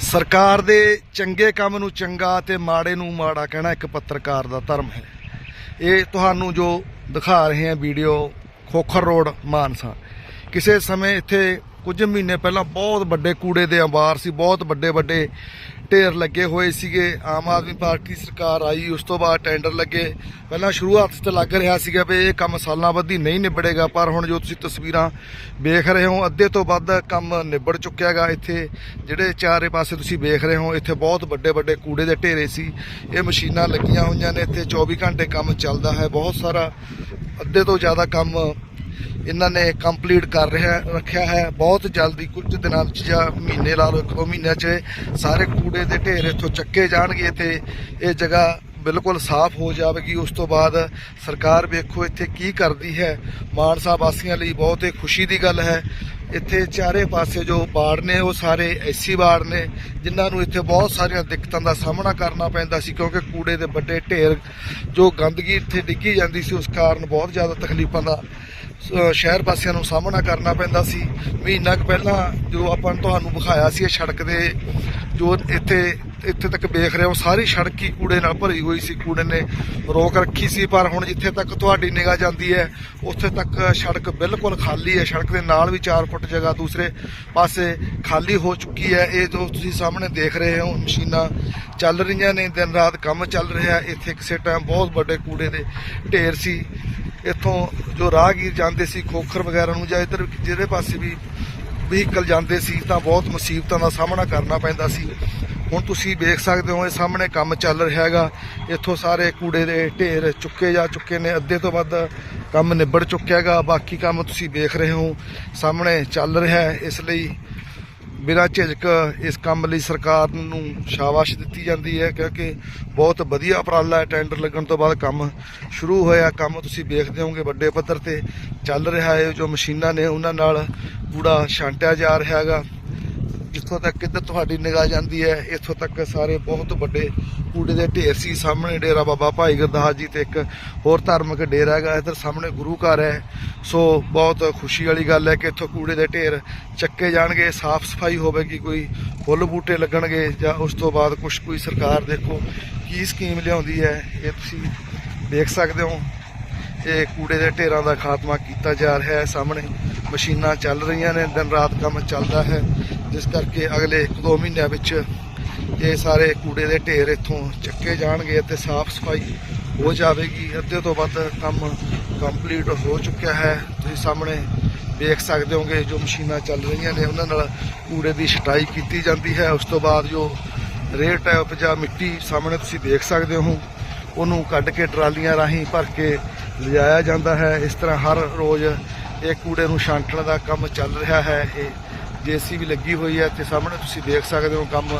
ਸਰਕਾਰ ਦੇ ਚੰਗੇ ਕੰਮ ਨੂੰ ਚੰਗਾ ਤੇ ਮਾੜੇ ਨੂੰ ਮਾੜਾ ਕਹਿਣਾ ਇੱਕ ਪੱਤਰਕਾਰ ਦਾ ਧਰਮ ਹੈ। ਇਹ ਤੁਹਾਨੂੰ ਜੋ ਦਿਖਾ ਰਹੇ ਹਾਂ ਵੀਡੀਓ, ਖੋਖਰ ਰੋਡ, ਮਾਨਸਾ। ਕਿਸੇ ਸਮੇਂ ਇੱਥੇ ਕੁਝ ਮਹੀਨੇ ਪਹਿਲਾਂ ਬਹੁਤ ਵੱਡੇ ਕੂੜੇ ਦੇ ਅੰਬਾਰ ਸੀ, ਬਹੁਤ ਵੱਡੇ ਵੱਡੇ ਢੇਰ ਲੱਗੇ ਹੋਏ ਸੀਗੇ। ਆਮ ਆਦਮੀ ਪਾਰਟੀ ਸਰਕਾਰ ਆਈ, ਉਸ ਤੋਂ ਬਾਅਦ ਟੈਂਡਰ ਲੱਗੇ। ਪਹਿਲਾਂ ਸ਼ੁਰੂਆਤ 'ਚ ਲੱਗ ਰਿਹਾ ਸੀਗਾ ਵੀ ਇਹ ਕੰਮ ਸਾਲਾਂ ਬੱਧੀ ਨਹੀਂ ਨਿਬੜੇਗਾ, ਪਰ ਹੁਣ ਜੋ ਤੁਸੀਂ ਤਸਵੀਰਾਂ ਵੇਖ ਰਹੇ ਹੋ, ਅੱਧੇ ਤੋਂ ਵੱਧ ਕੰਮ ਨਿਬੜ ਚੁੱਕਿਆਗਾ ਇੱਥੇ। ਜਿਹੜੇ ਚਾਰੇ ਪਾਸੇ ਤੁਸੀਂ ਵੇਖ ਰਹੇ ਹੋ, ਇੱਥੇ ਬਹੁਤ ਵੱਡੇ ਵੱਡੇ ਕੂੜੇ ਦੇ ਢੇਰੇ ਸੀ। ਇਹ ਮਸ਼ੀਨਾਂ ਲੱਗੀਆਂ ਹੋਈਆਂ ਨੇ, ਇੱਥੇ 24 ਘੰਟੇ ਕੰਮ ਚੱਲਦਾ ਹੈ। ਬਹੁਤ ਸਾਰਾ ਅੱਧੇ ਤੋਂ ਜ਼ਿਆਦਾ ਕੰਮ ਇਹਨਾਂ ਨੇ ਕੰਪਲੀਟ ਕਰ ਰਿਹਾ ਰੱਖਿਆ ਹੈ। ਬਹੁਤ ਜਲਦੀ ਕੁਝ ਦਿਨਾਂ ਵਿੱਚ ਜਾਂ ਮਹੀਨੇ ਲਾ ਲਓ, ਇੱਕ ਦੋ ਮਹੀਨਿਆਂ 'ਚ ਸਾਰੇ ਕੂੜੇ ਦੇ ਢੇਰ ਇੱਥੋਂ ਚੱਕੇ ਜਾਣਗੇ। ਤੇ ਇਹ ਜਗ੍ਹਾ ਬਿਲਕੁਲ ਸਾਫ਼ ਹੋ ਜਾਵੇਗੀ। ਉਸ ਤੋਂ ਬਾਅਦ ਸਰਕਾਰ ਵੇਖੋ ਇੱਥੇ ਕੀ ਕਰਦੀ ਹੈ। ਮਾਨਸਾ ਵਾਸੀਆਂ ਲਈ ਬਹੁਤ ਹੀ ਖੁਸ਼ੀ ਦੀ ਗੱਲ ਹੈ। ਇੱਥੇ ਚਾਰੇ ਪਾਸੇ ਜੋ ਬਾੜ ਨੇ, ਉਹ ਸਾਰੇ ਐਸੀ ਬਾੜ ਨੇ, ਜਿਨ੍ਹਾਂ ਨੂੰ ਇੱਥੇ ਬਹੁਤ ਸਾਰੀਆਂ ਦਿੱਕਤਾਂ ਦਾ ਸਾਹਮਣਾ ਕਰਨਾ ਪੈਂਦਾ ਸੀ, ਕਿਉਂਕਿ ਕੂੜੇ ਦੇ ਵੱਡੇ ਢੇਰ, ਜੋ ਗੰਦਗੀ ਇੱਥੇ ਡਿੱਗੀ ਜਾਂਦੀ ਸੀ, ਉਸ ਕਾਰਨ ਬਹੁਤ ਜ਼ਿਆਦਾ ਤਕਲੀਫਾਂ ਦਾ ਸ਼ਹਿਰ ਵਾਸੀਆਂ ਨੂੰ ਸਾਹਮਣਾ ਕਰਨਾ ਪੈਂਦਾ ਸੀ। ਮਹੀਨਾ ਕੁ ਪਹਿਲਾਂ ਜੋ ਆਪਾਂ ਤੁਹਾਨੂੰ ਵਿਖਾਇਆ ਸੀ, ਇਹ ਸੜਕ ਦੇ ਜੋ ਇੱਥੇ ਇੱਥੇ ਤੱਕ ਵੇਖ ਰਹੇ ਹੋ, ਸਾਰੀ ਸੜਕ ਹੀ ਕੂੜੇ ਨਾਲ ਭਰੀ ਹੋਈ ਸੀ, ਕੂੜੇ ਨੇ ਰੋਕ ਰੱਖੀ ਸੀ, ਪਰ ਹੁਣ ਜਿੱਥੇ ਤੱਕ ਤੁਹਾਡੀ ਨਿਗਾਹ ਜਾਂਦੀ ਹੈ, ਉੱਥੇ ਤੱਕ ਸੜਕ ਬਿਲਕੁਲ ਖਾਲੀ ਹੈ। ਸੜਕ ਦੇ ਨਾਲ ਵੀ 4 ਫੁੱਟ ਜਗ੍ਹਾ ਦੂਸਰੇ ਪਾਸੇ ਖਾਲੀ ਹੋ ਚੁੱਕੀ ਹੈ। ਇਹ ਜੋ ਤੁਸੀਂ ਸਾਹਮਣੇ ਦੇਖ ਰਹੇ ਹੋ, ਮਸ਼ੀਨਾਂ ਚੱਲ ਰਹੀਆਂ ਨੇ, ਦਿਨ ਰਾਤ ਕੰਮ ਚੱਲ ਰਿਹਾ ਇੱਥੇ ਕਿਸੇ ਟਾਈਮ ਬਹੁਤ ਵੱਡੇ ਕੂੜੇ ਦੇ ਢੇਰ ਸੀ। ਇੱਥੋਂ ਜੋ ਰਾਹਗੀਰ ਜਾਂਦੇ ਸੀ, ਖੋਖਰ ਵਗੈਰਾ ਨੂੰ ਜਾਂ ਇੱਧਰ ਜਿਹੜੇ ਪਾਸੇ ਵੀ ਵਹੀਕਲ ਜਾਂਦੇ ਸੀ ਤਾਂ ਬਹੁਤ ਮੁਸੀਬਤਾਂ ਦਾ ਸਾਹਮਣਾ ਕਰਨਾ ਪੈਂਦਾ ਸੀ। ਹੁਣ ਤੁਸੀਂ ਵੇਖ ਸਕਦੇ ਹੋ ਇਹ ਸਾਹਮਣੇ ਕੰਮ ਚੱਲ ਰਿਹਾ ਹੈਗਾ। ਇੱਥੋਂ ਸਾਰੇ ਕੂੜੇ ਦੇ ਢੇਰ ਚੁੱਕੇ ਜਾ ਚੁੱਕੇ ਨੇ, ਅੱਧੇ ਤੋਂ ਵੱਧ ਕੰਮ ਨਿਬੜ ਚੁੱਕਿਆ ਹੈਗਾ। ਬਾਕੀ ਕੰਮ ਤੁਸੀਂ ਵੇਖ ਰਹੇ ਹੋ, ਸਾਹਮਣੇ ਚੱਲ ਰਿਹਾ ਹੈ। ਇਸ ਲਈ ਬਿਨਾਂ ਝਿਜਕ ਇਸ ਕੰਮ ਲਈ ਸਰਕਾਰ ਨੂੰ ਸ਼ਾਬਾਸ਼ ਦਿੱਤੀ ਜਾਂਦੀ ਹੈ, ਕਿਉਂਕਿ ਬਹੁਤ ਵਧੀਆ ਉਪਰਾਲਾ ਹੈ ਟੈਂਡਰ ਲੱਗਣ ਤੋਂ ਬਾਅਦ ਕੰਮ ਸ਼ੁਰੂ ਹੋਇਆ, ਕੰਮ ਤੁਸੀਂ ਵੇਖਦੇ ਹੋਗੇ ਵੱਡੇ ਪੱਧਰ ਤੇ ਚੱਲ ਰਿਹਾ ਹੈ, ਜੋ ਮਸ਼ੀਨਾਂ ਨੇ ਉਹਨਾਂ ਨਾਲ ਕੂੜਾ ਛਾਂਟਿਆ ਜਾ ਰਿਹਾ ਹੈਗਾ। ਜਿੱਥੋਂ ਤੱਕ ਕਿੱਧਰ ਤੁਹਾਡੀ ਨਿਗਾਹ ਜਾਂਦੀ ਹੈ, ਇੱਥੋਂ ਤੱਕ ਸਾਰੇ ਬਹੁਤ ਵੱਡੇ ਕੂੜੇ ਦੇ ਢੇਰ ਸੀ। ਸਾਹਮਣੇ ਡੇਰਾ ਬਾਬਾ ਭਾਈ ਗੁਰਦਾਸ ਜੀ ਤੇ ਇੱਕ ਹੋਰ ਧਾਰਮਿਕ ਡੇਰਾ ਹੈਗਾ, ਇੱਧਰ ਸਾਹਮਣੇ ਗੁਰੂ ਘਰ ਹੈ। ਸੋ ਬਹੁਤ ਖੁਸ਼ੀ ਵਾਲੀ ਗੱਲ ਹੈ ਕਿ ਇੱਥੋਂ ਕੂੜੇ ਦੇ ਢੇਰ ਚੱਕੇ ਜਾਣਗੇ, ਸਾਫ਼ ਸਫ਼ਾਈ ਹੋਵੇਗੀ, ਕੋਈ ਫੁੱਲ ਬੂਟੇ ਲੱਗਣਗੇ ਜਾਂ ਉਸ ਤੋਂ ਬਾਅਦ ਕੁਝ ਕੋਈ ਸਰਕਾਰ ਦੇਖੋ ਕੀ ਸਕੀਮ ਲਿਆਉਂਦੀ ਹੈ, ਇਹ ਤੁਸੀਂ ਦੇਖ ਸਕਦੇ ਹੋ। ਇਹ ਕੂੜੇ ਦੇ ਢੇਰਾਂ ਦਾ ਖਾਤਮਾ ਕੀਤਾ ਜਾ ਰਿਹਾ ਹੈ, ਸਾਹਮਣੇ ਮਸ਼ੀਨਾਂ ਚੱਲ ਰਹੀਆਂ ਨੇ, ਦਿਨ ਰਾਤ ਕੰਮ ਚੱਲਦਾ ਹੈ। ਜਿਸ ਕਰਕੇ ਅਗਲੇ 1-2 ਮਹੀਨਿਆਂ ਵਿੱਚ ਇਹ ਸਾਰੇ ਕੂੜੇ ਦੇ ਢੇਰ ਇੱਥੋਂ ਚੱਕੇ ਜਾਣਗੇ ਅਤੇ ਸਾਫ਼ ਸਫ਼ਾਈ ਹੋ ਜਾਵੇਗੀ। ਅੱਧੇ ਤੋਂ ਵੱਧ ਕੰਮ ਕੰਪਲੀਟ ਹੋ ਚੁੱਕਿਆ ਹੈ। ਤੁਸੀਂ ਸਾਹਮਣੇ ਵੇਖ ਸਕਦੇ ਹੋਗੇ ਜੋ ਮਸ਼ੀਨਾਂ ਚੱਲ ਰਹੀਆਂ ਨੇ, ਉਹਨਾਂ ਨਾਲ ਕੂੜੇ ਦੀ ਛਟਾਈ ਕੀਤੀ ਜਾਂਦੀ ਹੈ। ਉਸ ਤੋਂ ਬਾਅਦ ਜੋ ਰੇਟ ਹੈ ਉਪਜਾ ਮਿੱਟੀ ਸਾਹਮਣੇ ਤੁਸੀਂ ਦੇਖ ਸਕਦੇ ਹੋ, ਉਹਨੂੰ ਕੱਢ ਕੇ ਟਰਾਲੀਆਂ ਰਾਹੀਂ ਭਰ ਕੇ ਲਿਜਾਇਆ ਜਾਂਦਾ ਹੈ। ਇਸ ਤਰ੍ਹਾਂ ਹਰ ਰੋਜ਼ ਇਹ ਕੂੜੇ ਨੂੰ ਛਾਂਟਣ ਦਾ ਕੰਮ ਚੱਲ ਰਿਹਾ ਹੈ। ਇਹ ਜੀਸੀਬੀ ਲੱਗੀ ਹੋਈ ਹੈ ਤੇ ਸਾਹਮਣੇ ਤੁਸੀਂ ਦੇਖ ਸਕਦੇ ਹੋ ਕੰਮ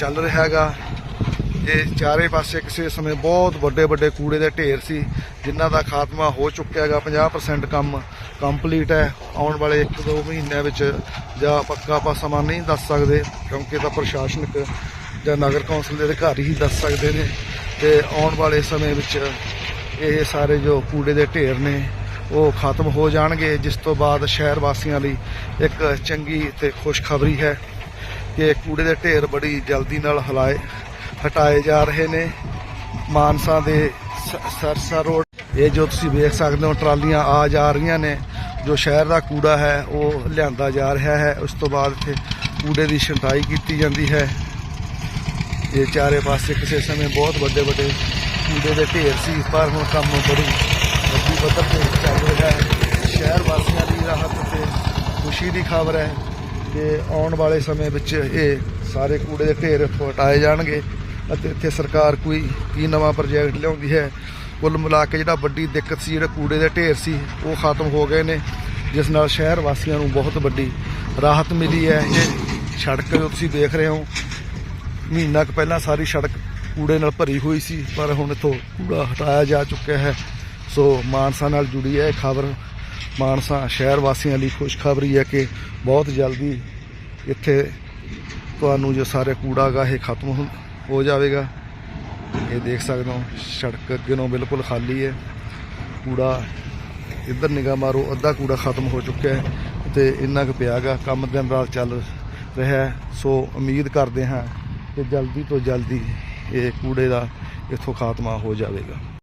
ਚੱਲ ਰਿਹਾ ਹੈਗਾ। ਇਹ ਚਾਰੇ ਪਾਸੇ ਕਿਸੇ ਸਮੇਂ ਬਹੁਤ ਵੱਡੇ ਵੱਡੇ ਕੂੜੇ ਦੇ ਢੇਰ ਸੀ, ਜਿਨ੍ਹਾਂ ਦਾ ਖਾਤਮਾ ਹੋ ਚੁੱਕਿਆ ਹੈਗਾ। 50% ਕੰਮ ਕੰਪਲੀਟ ਹੈ। ਆਉਣ ਵਾਲੇ 1-2 ਮਹੀਨਿਆਂ ਵਿੱਚ ਜਾਂ ਪੱਕਾ ਆਪਾਂ ਸਮਾਂ ਨਹੀਂ ਦੱਸ ਸਕਦੇ, ਕਿਉਂਕਿ ਤਾਂ ਪ੍ਰਸ਼ਾਸਨਿਕ ਜਾਂ ਨਗਰ ਕੌਂਸਲ ਦੇ ਅਧਿਕਾਰੀ ਹੀ ਦੱਸ ਸਕਦੇ ਨੇ। ਤੇ ਆਉਣ ਵਾਲੇ ਸਮੇਂ ਵਿੱਚ ਇਹ ਸਾਰੇ ਜੋ ਕੂੜੇ ਦੇ ਢੇਰ ਨੇ ਉਹ ਖਤਮ ਹੋ ਜਾਣਗੇ, ਜਿਸ ਤੋਂ ਬਾਅਦ ਸ਼ਹਿਰ ਵਾਸੀਆਂ ਲਈ ਇੱਕ ਚੰਗੀ ਤੇ ਖੁਸ਼ਖਬਰੀ ਹੈ ਕਿ ਕੂੜੇ ਦੇ ਢੇਰ ਬੜੀ ਜਲਦੀ ਨਾਲ ਹਲਾਏ, ਹਟਾਏ ਜਾ ਰਹੇ ਨੇ। ਮਾਨਸਾ ਦੇ ਸ- ਸਰਸਾ ਰੋਡ। ਇਹ ਜੋ ਤੁਸੀਂ ਵੇਖ ਸਕਦੇ ਹੋ, ਟਰਾਲੀਆਂ ਆ ਜਾ ਰਹੀਆਂ ਨੇ। ਜੋ ਸ਼ਹਿਰ ਦਾ ਕੂੜਾ ਹੈ, ਉਹ ਲਿਆਂਦਾ ਜਾ ਰਿਹਾ ਹੈ। ਉਸ ਤੋਂ ਬਾਅਦ ਇੱਥੇ ਕੂੜੇ ਦੀ ਛੰਟਾਈ ਕੀਤੀ ਜਾਂਦੀ ਹੈ। ਇਹ ਚਾਰੇ ਪਾਸੇ ਕਿਸੇ ਸਮੇਂ ਬਹੁਤ ਵੱਡੇ ਵੱਡੇ ਕੂੜੇ ਦੇ ਢੇਰ ਸੀ, ਪਰ ਹੁਣ ਕੰਮ ਬੜੀ ਵੱਡੀ ਪੱਧਰ ਤੇ ਚੱਲ ਸ਼ਹਿਰ ਵਾਸੀਆਂ ਦੀ ਰਾਹਤ ਤੇ ਖੁਸ਼ੀ ਦੀ ਖਬਰ ਹੈ ਕਿ ਆਉਣ ਵਾਲੇ ਸਮੇਂ ਵਿੱਚ ਇਹ ਸਾਰੇ ਕੂੜੇ ਦੇ ਢੇਰ ਇੱਥੋਂ ਹਟਾਏ ਜਾਣਗੇ ਅਤੇ ਇੱਥੇ ਸਰਕਾਰ ਕੋਈ ਕੀ ਨਵਾਂ ਪ੍ਰੋਜੈਕਟ ਲਿਆਉਂਦੀ ਹੈ। ਕੁੱਲ ਮਿਲਾ ਕੇ ਜਿਹੜਾ ਵੱਡੀ ਦਿੱਕਤ ਸੀ, ਜਿਹੜਾ ਕੂੜੇ ਦੇ ਢੇਰ ਸੀ, ਉਹ ਖਤਮ ਹੋ ਗਏ ਨੇ, ਜਿਸ ਨਾਲ ਸ਼ਹਿਰ ਵਾਸੀਆਂ ਨੂੰ ਬਹੁਤ ਵੱਡੀ ਰਾਹਤ ਮਿਲੀ ਹੈ। ਇਹ ਸੜਕ ਜੋ ਤੁਸੀਂ ਦੇਖ ਰਹੇ ਹੋ, ਮਹੀਨਾ ਕੁ ਪਹਿਲਾਂ ਸਾਰੀ ਸੜਕ ਕੂੜੇ ਨਾਲ ਭਰੀ ਹੋਈ ਸੀ, ਪਰ ਹੁਣ ਇਥੋਂ ਕੂੜਾ ਹਟਾਇਆ ਜਾ ਚੁੱਕਿਆ ਹੈ। ਸੋ ਮਾਨਸਾ ਨਾਲ ਜੁੜੀ ਹੈ ਖਬਰ। ਮਾਨਸਾ ਸ਼ਹਿਰ ਵਾਸੀਆਂ ਲਈ ਖੁਸ਼ਖਬਰੀ ਹੈ ਕਿ ਬਹੁਤ ਜਲਦੀ ਇੱਥੇ ਤੁਹਾਨੂੰ ਜੋ ਸਾਰੇ ਕੂੜਾ ਗਾ ਇਹ ਖਤਮ ਹੋ- ਹੋ ਜਾਵੇਗਾ। ਇਹ ਦੇਖ ਸਕਦੇ ਹੋ, ਸੜਕ ਅੱਗੇ ਨੂੰ ਬਿਲਕੁਲ ਖਾਲੀ ਹੈ। ਕੂੜਾ ਇੱਧਰ ਨਿਗਾਹ ਮਾਰੋ, ਅੱਧਾ ਕੂੜਾ ਖਤਮ ਹੋ ਚੁੱਕਿਆ ਹੈ ਤੇ ਇੰਨਾ ਕੁ ਪਿਆ ਗਾ ਕੰਮ ਦਿਨ ਰਾਤ ਚੱਲ ਰਿਹਾ ਸੋ ਉਮੀਦ ਕਰਦੇ ਹਾਂ ਕਿ ਜਲਦੀ ਤੋਂ ਜਲਦੀ ਇਹ ਕੂੜੇ ਦਾ ਇੱਥੋਂ ਖਾਤਮਾ ਹੋ ਜਾਵੇਗਾ।